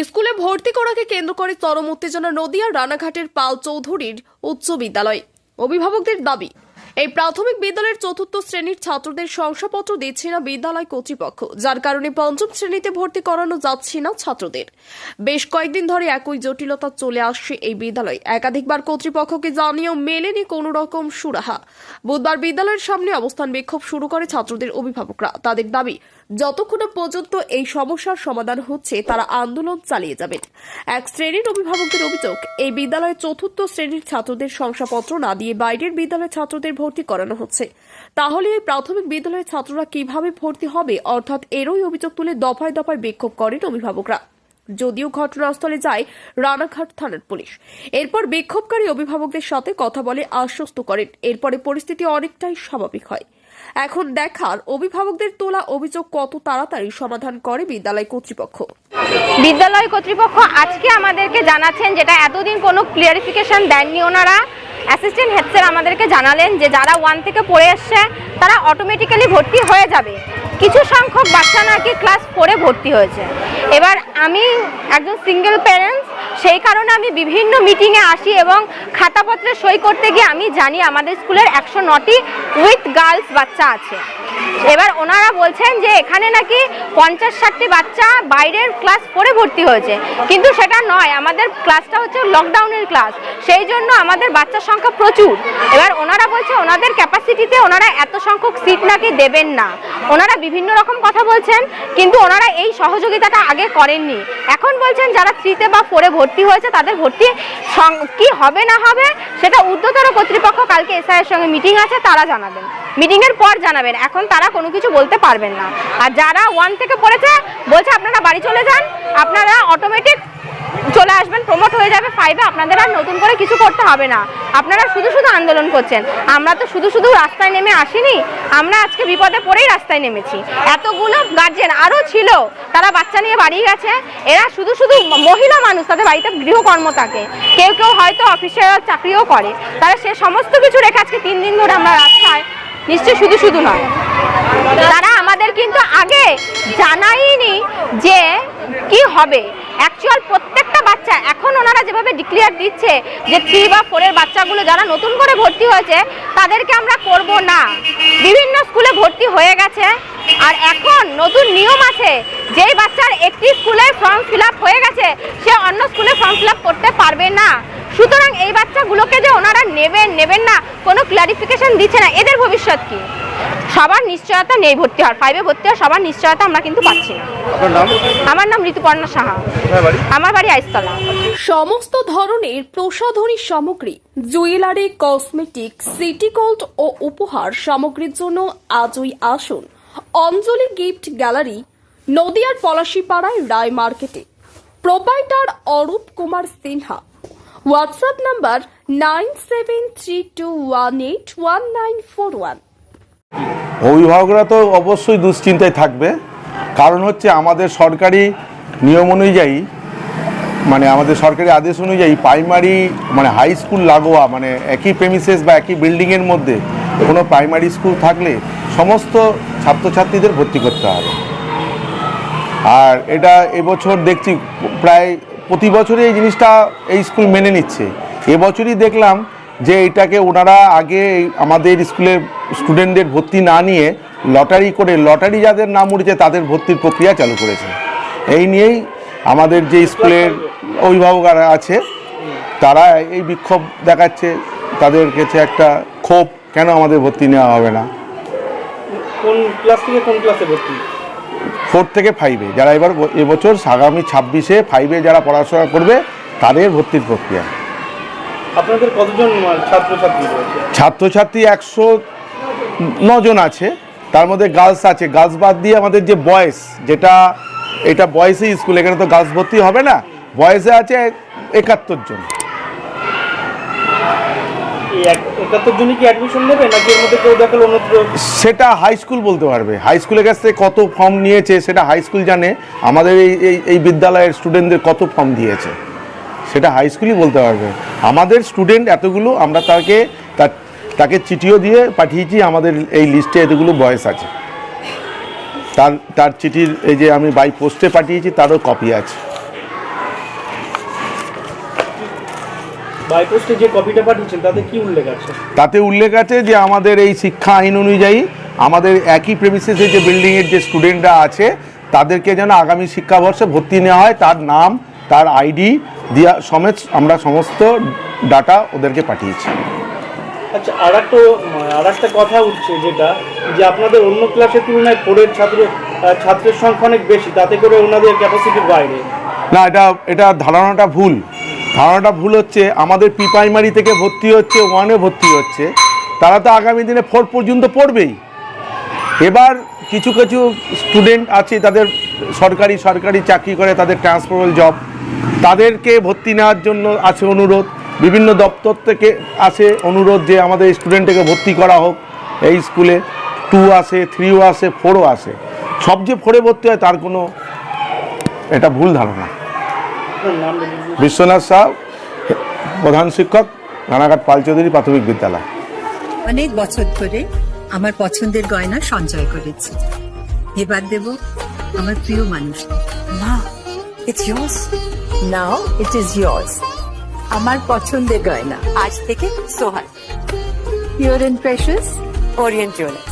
স্কুলে ভর্তি করাকে কেন্দ্র করে চরম উত্তেজনা নদিয়ার রানাঘাটের পাল চৌধুরীর উচ্চ বিদ্যালয়। অভিভাবকদের দাবি, এই প্রাথমিক বিদ্যালয়ের চতুর্থ শ্রেণির ছাত্রদের শংসাপত্র দিচ্ছে না বিদ্যালয় কর্তৃপক্ষ, যার কারণে পঞ্চম শ্রেণীতে ভর্তি করানো যাচ্ছে না ছাত্রদের। বেশ কয়েকদিন ধরে একই জটিলতা চলে আসছে এই বিদ্যালয়। একাধিকবার কর্তৃপক্ষকে জানিয়েও মেলেনি কোনো রকম সুরাহা। বুধবার বিদ্যালয়ের সামনে অবস্থান বিক্ষোভ শুরু করে ছাত্রদের অভিভাবকরা। তাদের দাবি যতক্ষণ পর্যন্ত এই সমস্যার সমাধান হচ্ছে, তারা আন্দোলন চালিয়ে যাবেন এক শ্রেণির অভিভাবকদের অভিযোগ, এই বিদ্যালয়ে চতুর্থ শ্রেণির ছাত্রদের শংসাপত্র না দিয়ে বাইরের বিদ্যালয়ের ছাত্রদের ভর্তি করানো হচ্ছে। তাহলে এই প্রাথমিক বিদ্যালয়ের ছাত্ররা কীভাবে ভর্তি হবে? অর্থাৎ এরই অভিযোগ তুলে দফায় দফায় বিক্ষোভ করেন অভিভাবকরা। যদিও ঘটনাস্থলে যায় রানাঘাট থানার পুলিশ। এরপর বিক্ষোভকারী অভিভাবকদের সাথে কথা বলে আশ্বস্ত করেন। এরপরে পরিস্থিতি অনেকটাই স্বাভাবিক হয়। এখন দেখার অভিভাবকদের তোলা অভিযোগ কত তাড়াতাড়ি সমাধান করে বিদ্যালয় কর্তৃপক্ষ। বিদ্যালয় কর্তৃপক্ষ আজকে আমাদেরকে জানাচ্ছেন যেটা এতদিন কোনো ক্লিয়ারিফিকেশন দেননি ওনারা। অ্যাসিস্ট্যান্ট হেড স্যার আমাদেরকে জানালেন যে যারা ওয়ান থেকে পড়ে এসছে, তারা অটোমেটিক্যালি ভর্তি হয়ে যাবে। কিছু সংখ্যক বাচ্চা নাকি ক্লাস ফোরে ভর্তি হয়েছে। এবার আমি একজন সিঙ্গেল প্যারেন্টস সেই কারণে আমি বিভিন্ন মিটিংয়ে আসি এবং খাতাপত্রে সই করতে গিয়ে আমি জানি আমাদের স্কুলের একশো নটি উইথ গার্লস বাচ্চা আছে। এবার ওনারা বলছেন যে এখানে নাকি পঞ্চাশ ষাটটি বাচ্চা বাইরের ক্লাস পড়ে ভর্তি হয়েছে। কিন্তু সেটা নয়, আমাদের ক্লাসটা হচ্ছে লকডাউনের ক্লাস সেই জন্য আমাদের বাচ্চার সংখ্যা প্রচুর। এবার ওনারা বলছে ওনাদের ক্যাপাসিটিতে ওনারা এত সংখ্যক সিট নাকি দেবেন না। ওনারা বিভিন্ন রকম কথা বলছেন, কিন্তু ওনারা এই সহযোগিতাটা আগে করেননি। এখন বলছেন যারা থ্রিতে বা ফোরে ভর্তি হয়েছে, তাদের ভর্তি কি হবে না হবে, সেটা ঊর্ধ্বতর কর্তৃপক্ষ কালকে এসআইয়ের সঙ্গে মিটিং আছে, তারা জানাবেন। মিটিংয়ের পর জানাবেন, এখন তারা কোনো কিছু বলতে পারবেন না। আর যারা ওয়ান থেকে পড়েছে, বলছে আপনারা বাড়ি চলে যান, আপনারা অটোমেটিক চলে আসবেন প্রমোট হয়ে যাবে ফাইভে আপনাদের আর নতুন করে কিছু করতে হবে না। আপনারা শুধু শুধু আন্দোলন করছেন। আমরা তো শুধু শুধু রাস্তায় নেমে আসিনি, আমরা আজকে বিপদে পড়েই রাস্তায় নেমেছি। এতগুলো গার্জেন আরও ছিল, তারা বাচ্চা নিয়ে বাড়ি গেছে, এরা শুধু শুধু মহিলা মানুষ, তাদের বাড়িতে গৃহকর্ম থাকে। কেউ কেউ হয়তো অফিসিয়াল চাকরিও করে। তারা সে সমস্ত কিছু রেখে আজকে তিন দিন ধরে আমরা রাস্তায় নিশ্চয়ই শুধু শুধু নয়। তারা আমাদের কিন্তু আগে জানাইনি যে কি হবে। অ্যাকচুয়াল প্রত্যেকটা বাচ্চা, এখন ওনারা যেভাবে ডিক্লিয়ার দিচ্ছে যে থ্রি বা ফোরের বাচ্চাগুলো যারা নতুন করে ভর্তি হয়েছে, তাদেরকে আমরা করব না। বিভিন্ন স্কুলে ভর্তি হয়ে গেছে, আর এখন নতুন নিয়ম আছে, যেই বাচ্চার একটি স্কুলে ফর্ম ফিল হয়ে গেছে, সে অন্য স্কুলে ফর্ম ফিল করতে পারবে না। সুতরাং এই বাচ্চাগুলোকে যে ওনারা নেবেন নেবেন না কোনো ক্লারিফিকেশন দিচ্ছে না এদের ভবিষ্যৎ কি? সবার নিশ্চয়তা নেই ভর্তি হওয়ার ফাইভে ভর্তি হওয়ার সবার নিশ্চয়তা আমরা কিন্তু পাচ্ছি না। আমার নাম ঋতুপর্ণা সাহা। আমার বাড়ি আইসতলা। সমস্ত ধরনের প্রসাধনী সামগ্রী জুয়েলারি কসমেটিক সিটি গোল্ড ও উপহার সামগ্রীর জন্য আজই আসুন অঞ্জলি গিফট গ্যালারি নদিয়ার পলাশিপাড়ায় রায় মার্কেটে। Proprietor Arup Kumar Sinha WhatsApp number nine seven three two one eight one nine four one অভিভাবকরা তো অবশ্যই দুশ্চিন্তায় থাকবে। কারণ হচ্ছে আমাদের সরকারি নিয়ম অনুযায়ী মানে আমাদের সরকারি আদেশ অনুযায়ী প্রাইমারি মানে হাই স্কুল লাগোয়া মানে একই প্রেমিসেস বা একই বিল্ডিংয়ের মধ্যে কোনো প্রাইমারি স্কুল থাকলে সমস্ত ছাত্রছাত্রীদের ভর্তি করতে হবে। আর এটা এবছর দেখছি প্রায় প্রতি বছরই এই জিনিসটা এই স্কুল মেনে নিচ্ছে। এবছরই দেখলাম যে এটাকে ওনারা আগে আমাদের স্কুলের স্টুডেন্টদের ভর্তি না নিয়ে লটারি করে, লটারি যাদের নাম উঠেছে তাদের ভর্তির প্রক্রিয়া চালু করেছে। এই নিয়েই আমাদের যে স্কুলের অভিভাবকরা আছে, তারা এই বিক্ষোভ দেখাচ্ছে। তাদের কাছে একটা ক্ষোভ, কেন আমাদের ভর্তি নেওয়া হবে না? কোন ক্লাস থেকে কোন ক্লাসে ভর্তি? ফোর থেকে ফাইভে যারা এবার এবছর আগামী ছাব্বিশে ফাইভে যারা পড়াশোনা করবে তাদের ভর্তির প্রক্রিয়া। আপনাদের কতজন ছাত্রছাত্রী রয়েছে? ছাত্রছাত্রী একশো নজন আছে। তার মধ্যে গার্লস আছে। গার্লস বাদ দিয়ে আমাদের যে বয়েস যেটা এটা বয়েসে স্কুল এখানে তো গার্লস ভর্তি হবে না। বয়েসে আছে একাত্তর জন। কি অ্যাডমিশন নেবে কেউ সেটা হাই স্কুল বলতে পারবে। হাই স্কুলের কাছ থেকে কত ফর্ম নিয়েছে সেটা হাই স্কুল জানে। আমাদের এই এই বিদ্যালয়ের স্টুডেন্টদের কত ফর্ম দিয়েছে, সেটা হাই স্কুলই বলতে পারবে। আমাদের স্টুডেন্ট এতগুলো, আমরা তাকে তাকে চিঠিও দিয়ে পাঠিয়েছি, আমাদের এই লিস্টে এতগুলো বয়স আছে। তার তার চিঠির এই যে আমি বাই পোস্টে পাঠিয়েছি, তারও কপি আছে। বাইপোস্টে যে কপিটা পাঠিয়েছেন তাতে কি উল্লেখ আছে? তাতে উল্লেখ আছে যে আমাদের এই শিক্ষা আইন অনুযায়ী আমাদের একই প্রেমিসেসে যে বিল্ডিংয়ের যে স্টুডেন্টরা আছে তাদেরকে যেন আগামী শিক্ষাবর্ষে ভর্তি নেওয়া হয় তার নাম তার আইডি দিয়া সমেত আমরা সমস্ত ডাটা ওদেরকে পাঠিয়েছি। আচ্ছা আর একটা আর একটা কথা উঠছে যেটা যে আপনাদের অন্য ক্লাসের তুলনায় ফোরের ছাত্র ছাত্রের সংখ্যা অনেক বেশি তাতে করে ওনাদের ক্যাপাসিটির বাইরে। না এটা এটা ধারণাটা ভুল। ধারণাটা ভুল হচ্ছে, আমাদের প্রি প্রাইমারি থেকে ভর্তি হচ্ছে ওয়ানে ভর্তি হচ্ছে। তারা তো আগামী দিনে ফোর পর্যন্ত পড়বেই। এবার কিছু কিছু স্টুডেন্ট আছে, তাদের সরকারি সরকারি চাকরি করে, তাদের ট্রান্সফারেবল জব তাদেরকে ভর্তি নেওয়ার জন্য আছে অনুরোধ। বিভিন্ন দপ্তর থেকে আসে অনুরোধ যে আমাদের স্টুডেন্টকে ভর্তি করা হোক এই স্কুলে টু আসে থ্রিও আসে ফোরও আসে। সব যে ফোরে ভর্তি হয়, তার কোনো এটা ভুল ধারণা। বিশ্বনাথ সাহ, প্রধান শিক্ষক, রানাঘাট পালচৌধুরী প্রাথমিক বিদ্যালয়। অনেক বছর ধরে আমার পছন্দের গয়না সঞ্চয় করেছি। এবার দেব আমার প্রিয় মানুষ। মা it's yours. Now it is yours. আমার পছন্দের গয়না। আজ থেকে Sohan pure and precious orient jewellers